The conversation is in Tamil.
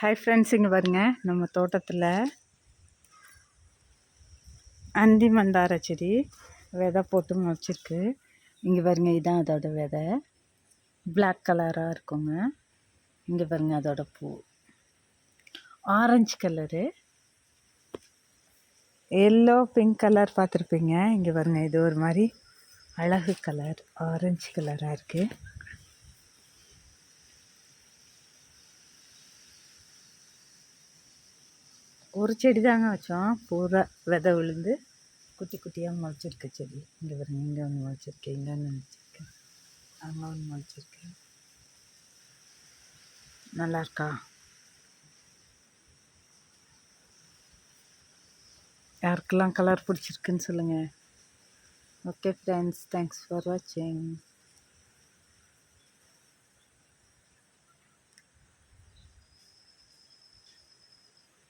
ஹாய் ஃப்ரெண்ட்ஸ் இங்கே பாருங்க. நம்ம தோட்டத்தில் அந்தி மந்தார செடி விதை போட்டு முளைச்சிருக்கு இங்கே பாருங்க இதுதான் அதோட விதை. பிளாக் கலராக இருக்குங்க. இங்கே பாருங்க அதோட பூ. Orange colour yellow pink colour பார்த்துருப்பீங்க. இங்கே பாருங்க இது ஒரு மாதிரி அழகு கலர் ஆரஞ்சு கலராக இருக்குது ஒரு செடி தாங்க வச்சோம். பூரா விதை விழுந்து குட்டி குட்டியாக முளைச்சிருக்கு செடி. இங்கே பாருங்க இங்கே ஒன்று முளைச்சிருக்கு இங்கே ஒன்று முளைச்சிருக்கேன் அங்கே ஒன்று முளைச்சிருக்கேன் நல்லா இருக்கா? யாருக்கெல்லாம் கலர் பிடிச்சிருக்குன்னு சொல்லுங்கள் ஓகே ஃப்ரெண்ட்ஸ் தேங்க்ஸ் ஃபார் வாட்சிங்